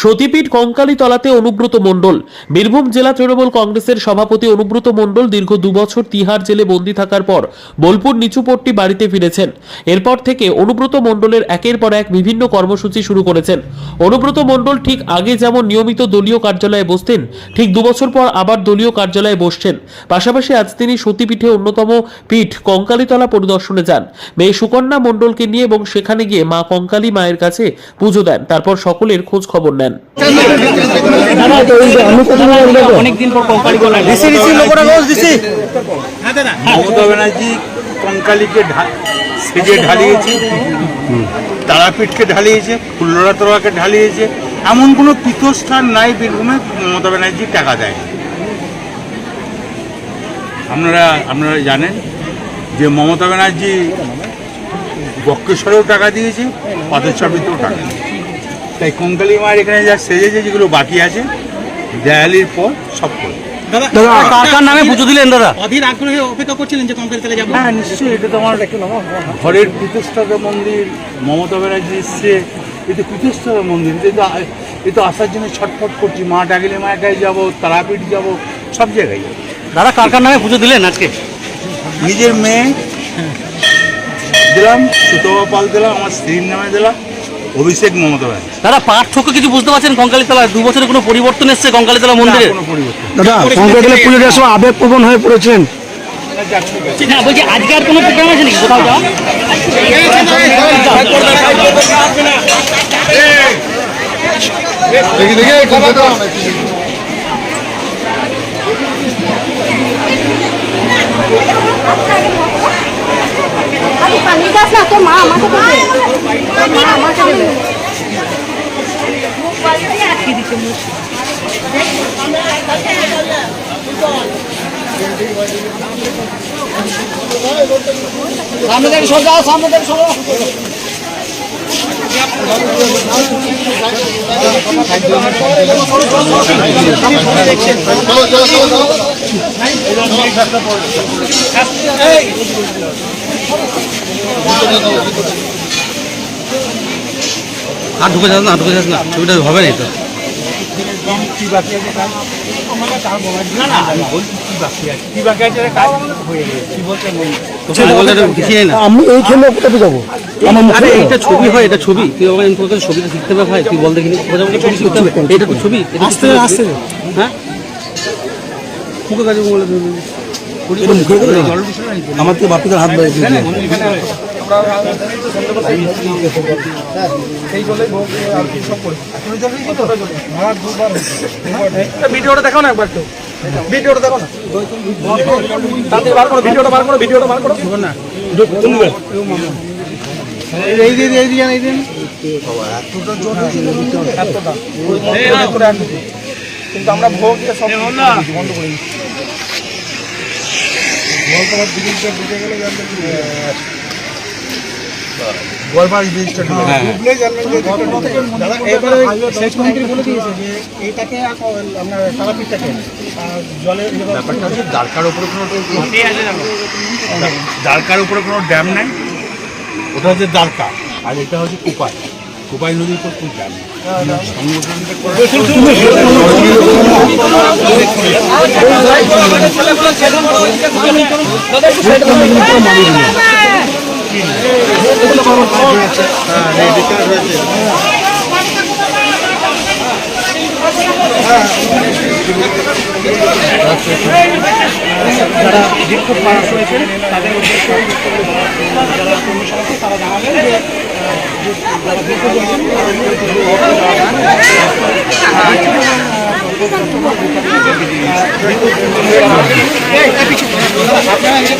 সতীপীঠ কঙ্কালীতলাতে অনুব্রত মণ্ডল। বীরভূম জেলা তৃণমূল কংগ্রেসের সভাপতি অনুব্রত মণ্ডল দীর্ঘ দুবছর তিহার জেলে বন্দি থাকার পর বোলপুর নিচুপট্টি বাড়িতে ফিরেছেন। এরপর থেকে অনুব্রত মণ্ডলের একের পর এক বিভিন্ন কর্মসূচি শুরু করেছেন। অনুব্রত মণ্ডল ঠিক আগে যেমন নিয়মিত দলীয় কার্যালয়ে বসতেন, ঠিক দুবছর পর আবার দলীয় কার্যালয়ে বসছেন। পাশাপাশি আজ তিনি সতীপীঠে অন্যতম পীঠ কঙ্কালীতলা পরিদর্শনে যান। মেয়ে সুকন্যা মণ্ডলকে নিয়ে এবং সেখানে গিয়ে মা কঙ্কালী মায়ের কাছে পুজো দেন। তারপর সকলের খোঁজ খবর নেন। ঢালিয়েছে, তারাপীঠকে ঢালিয়েছে ফুল্লরা তলাকে ঢালিয়েছে, এমন কোনো পীঠস্থান নাই বীরভূমে, মমতা ব্যানার্জি টাকা দেয়। আপনারা আপনারা জানেন যে মমতা ব্যানার্জি বক্রেশ্বরেও টাকা দিয়েছে পাথরচাপিতেও টাকা দিয়েছে। তাই কঙ্কালী মায়ের এখানে যা সেজেছে যেগুলো বাকি আছে দেয়ালির পর সব করে দাদা কার কার নামে পুজো দিলেন দাদা? অধীর আগ্রহে অপেক্ষা করছিলেন যে কঙ্কাল তালে যাব। হ্যাঁ নিশ্চয়ই এটা তো আমার ঘরের মন্দির মমতা ব্যানার্জি এসছে মন্দির এটা আসার জন্য ছটফট করছি মা ডাকিলে মায়ের কাছে যাব তারাপীঠ যাব সব জায়গায় যাব। দাদা কার কার নামে পুজো দিলেন আজকে? নিজের মেয়ে দিলাম সুতবা পাল দিলাম আমার স্ত্রীর নামে দিলাম অভিষেক মমতা ব্যানার্জি। দাদা পার্থক্য কিছু বুঝতে পারছেন? কঙ্কালীতলা দু বছরে কোনো পরিবর্তন এসছে? কঙ্কালীতলা মন্দিরে? কোনো পরিবর্তন। দাদা কঙ্কালীতলা পুজো দেওয়ার সময় আবেগপ্রবণ হয়ে পড়েছেন। না বলছি আজকে আর কোনো প্রোগ্রাম আছে নাকি কোথাও যাওয়া আরে পানি গাছ না তোর মা আমাকে দেবে তোর মা আমাকে দেবে সামনে থেকে সরে যাও, সামনে থেকে সরে আর ঢুকে যাস না ঢুকে যাস না, ছবিটা হবে না তো। আমি এইখানে কোথাতে যাব? আমার আরে এইটা ছবি হয় এটা ছবি। তুই আমাকে তোর ছবিটা শিখতে হবে ভাই তুই বল দেখিনি কোথাও আমাকে ছবি শিখতে হবে এটা তো ছবি এটা তো আস্তে আস্তে। হ্যাঁ? মুখে কাজে বলে এটা মুখে করে দাও। আমার ভিডিওটা দেখো না একবার তো ভিডিওটা দেখো না। তাতে বার করো ভিডিওটা বার করো ভিডিওটা বার করো। না। এই দিন এই দিন এই দিন এতটা। এতটা কিন্তু আমরা ভোগ সব বন্ধ করে দিচ্ছি যে এইটাকে আপনার তারাপীঠটাকে জলের ব্যাপারটা হচ্ছে দ্বারকার উপরে কোনো দ্বারকার উপরে কোনো ড্যাম নাই? ওটা হচ্ছে দ্বারকা। আর এটা হচ্ছে কোপাই। কুপাই নদীর উপর কোনো ড্যাম যারা বিক্ষোভ করা শুনেছেন তাদের উদ্দেশ্য যারা তারা জানালেন যে